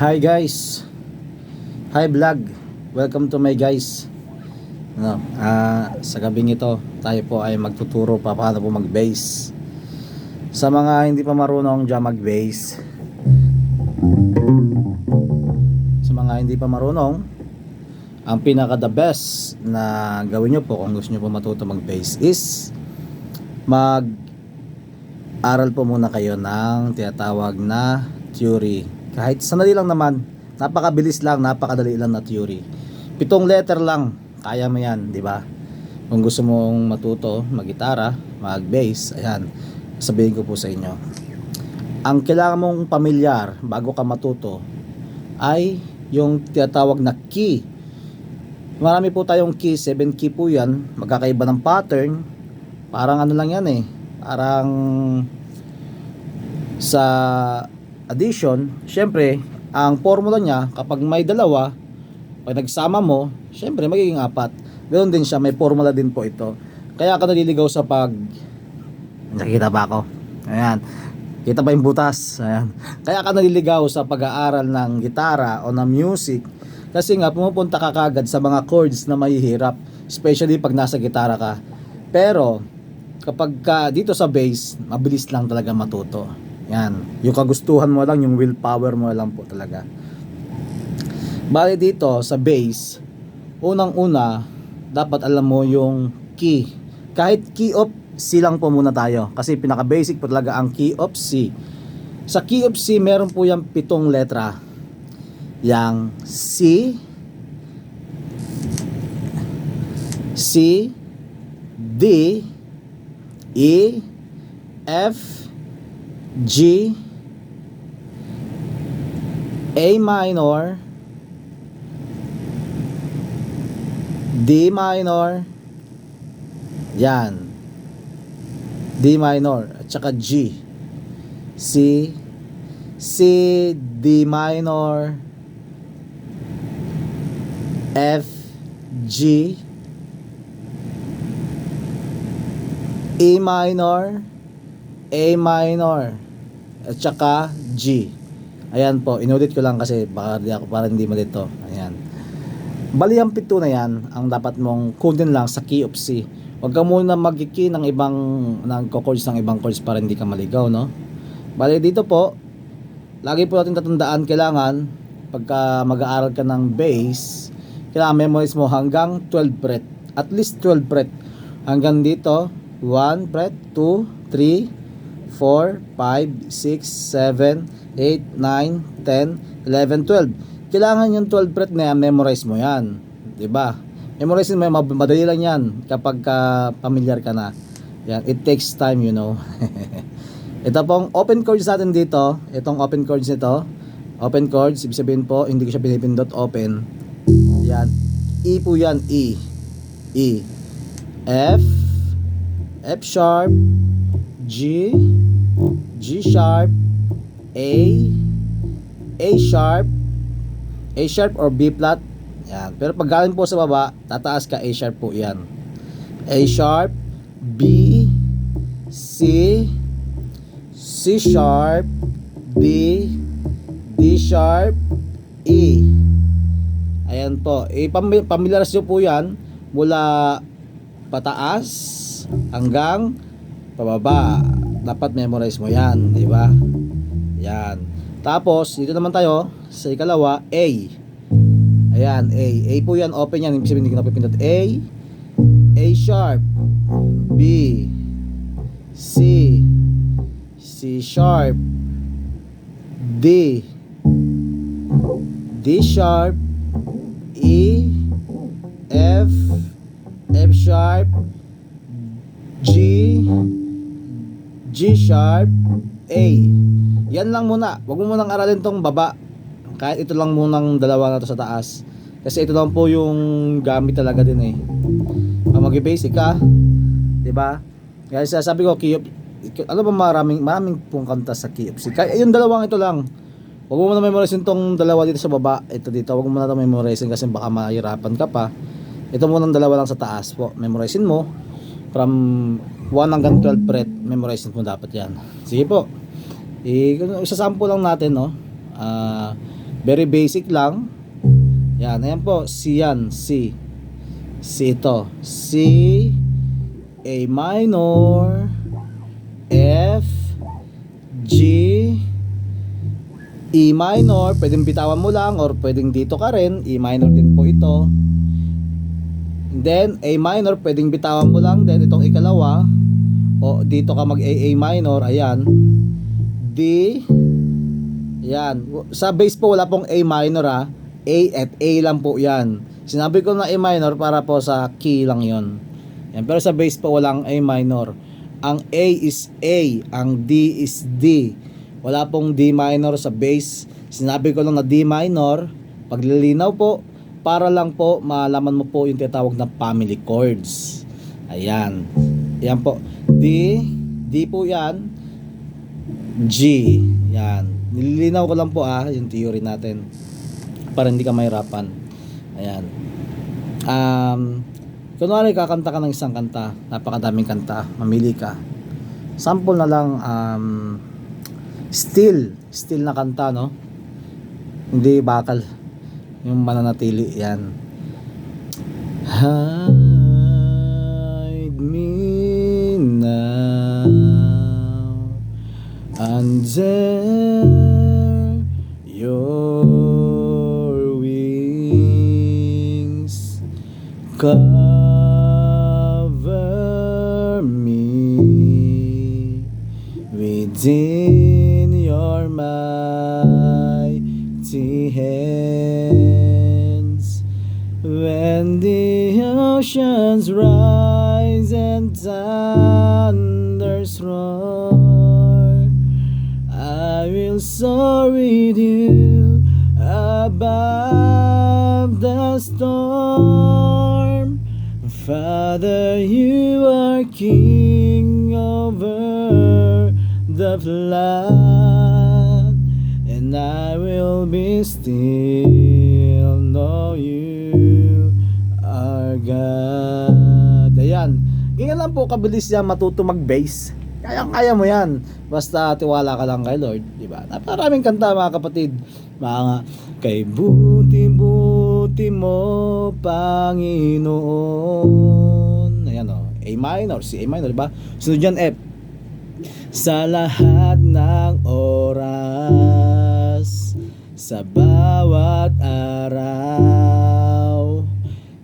Hi guys. Hi vlog. Welcome to my guys. No, ah sa gabing ito, tayo po ay magtuturo pa paano po mag-bass. Sa mga hindi pa marunong dyan mag-bass. Sa mga hindi pa marunong, ang pinaka the best na gawin nyo po kung gusto nyo po matuto mag-bass is mag aral po muna kayo ng tinatawag na theory. Kahit sanali lang naman, napakabilis lang, napakadali lang na theory. Pitong letter lang, kaya mo yan, di ba? Kung gusto mong matuto, mag-gitara, mag-bass, ayan, sabihin ko po sa inyo. Ang kailangan mong pamilyar bago ka matuto ay yung tinatawag na key. Marami po tayong key, 7 key po yan, magkakaiba ng pattern, parang ano lang yan eh, parang sa addition, syempre, ang formula niya, kapag may dalawa, pag nagsama mo, syempre, magiging apat. Ganoon din siya, may formula din po ito. Kaya ka naliligaw sa pag... Nakikita ba ako? Ayan. Kita ba yung butas? Ayan. Kaya ka naliligaw sa pag-aaral ng gitara o ng music kasi nga pumupunta ka kagad sa mga chords na mahihirap especially pag nasa gitara ka. Pero kapag ka dito sa bass, mabilis lang talaga matuto. Yan. Yung kagustuhan mo lang, yung willpower mo lang po talaga. Bali dito sa bass, unang-una, dapat alam mo yung key. Kahit key of C lang po muna tayo. Kasi pinaka-basic po talaga ang key of C. Sa key of C, meron po yung pitong letra. Yang C, C, D, E, F, G, A minor, D minor, yan, D minor, at saka G, C, C, D minor, F, G, E minor, A minor, at saka G. Ayan po, inulit ko lang kasi baka di ako para hindi malito. Ayan. Bali ang pito na yan, ang dapat mong kunin lang sa key of C. Huwag ka muna mag-key ng ibang ng chords ng ibang chords para hindi ka maligaw, no? Bali dito po, lagi po natin tatandaan kailangan pagka mag-aaral ka ng bass, kailangan memorize mo hanggang 12 fret. At least 12 fret. Hanggang dito, 1 fret, 2, 3, 4, 5, 6, 7, 8, 9, 10, 11, 12. Kailangan yung 12 fret na yan, memorize mo yan. ba? Memorize mo yan, madali lang yan kapag ka familiar ka na. Yan, it takes time, you know. Ito pong open chords natin dito. Itong open chords nito. Open chords, ibig sabihin po, hindi ko siya pinipindot open. Yan. E po yan, E. E. F. F sharp. G. G sharp. A. A sharp. A sharp or B flat. Yan. Pero pag galing po sa baba, tataas ka A sharp po yan. A sharp. B. C. C sharp, D, D sharp, E. Ayan po. E, pam- pamilyar nyo po yan mula pataas hanggang pababa. Dapat memorize mo yan, di ba? Yan. Tapos, dito naman tayo sa ikalawa, A. Ayan, A. A po yan, open yan. Ibig sabihin, hindi ko napipindot. A, A sharp, B, C, C sharp, D, D sharp, E, F, F sharp, G, G sharp, A. Yan lang muna. Huwag mo munang aralin tong baba. Kahit ito lang munang dalawa na to sa taas. Kasi ito lang po yung gamit talaga din eh. Pag mag-basic ka, 'di ba? Kaya sabi ko, key of, ano ba maraming maraming pong kanta sa key of C. Kaya yung dalawang ito lang. Huwag mo muna memorize tong dalawa dito sa baba. Ito dito, huwag mo ito memorize kasi baka mahirapan ka pa. Ito muna ang dalawa lang sa taas po. Memorizein mo from 1 hanggang 12 fret. Memorize mo dapat yan. Sige po. Isasample lang natin, no? Ah, Very basic lang. Yan, ayan po, C yan, C. C ito. C, A minor, F, G, E minor, pwedeng bitawan mo lang or pwedeng dito ka rin, E minor din po ito. Then A minor, pwedeng bitawan mo lang then itong ikalawa o dito ka mag A, A minor, ayan. D, yan. Sa bass po wala pong A minor ha. A at A lang po yan. Sinabi ko na A minor para po sa key lang yon. Yan. Pero sa bass po walang A minor. Ang A is A, ang D is D. Wala pong D minor sa bass. Sinabi ko lang na D minor. Paglilinaw po, para lang po malaman mo po yung tinatawag na family chords. Ayan. Yan po. D, D po yan. G. Yan. Nililinaw ko lang po ah, yung theory natin. Para hindi ka mahirapan. Ayan. Um, kunwari kakanta ka ng isang kanta, napakadaming kanta, mamili ka. Sample na lang, um, still, still na kanta, no? Hindi bakal. Yung mananatili, yan. Hide me now under your wings. Cover me within your mighty hands. The oceans rise and thunders roar, I will soar with you above the storm. Father, you are king over the flood, and I will be still, know you God. Ayan. Ganyan lang po kabilis yan matuto mag-bass. Kaya-kaya mo yan. Basta tiwala ka lang kay Lord. Diba? Naparaming kanta mga kapatid. Mga kay buti-buti mo, Panginoon. Ayan o. A minor. Si A minor, diba? Sunod yan F. Sa lahat ng oras, sa bawat araw,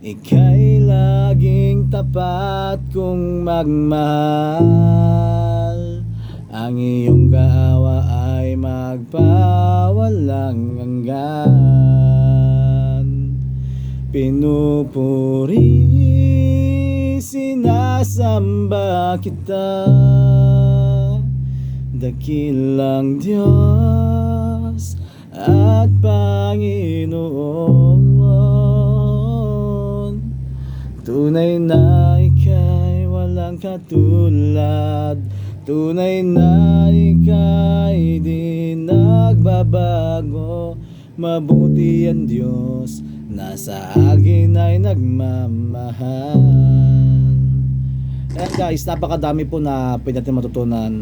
Ika'y laging tapat kong magmahal. Ang iyong kaawa ay magpawalang hanggan. Pinupuri, sinasamba kita. Dakilang Diyos at Panginoon katulad. Tunay na ika'y di nagbabago. Mabuti ang Diyos na sa akin ay nagmamahal. Ayan guys, napakadami po na pwede natin matutunan.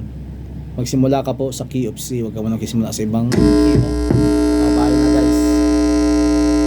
Magsimula ka po sa key of C, huwag ka mo nagsisimula sa ibang key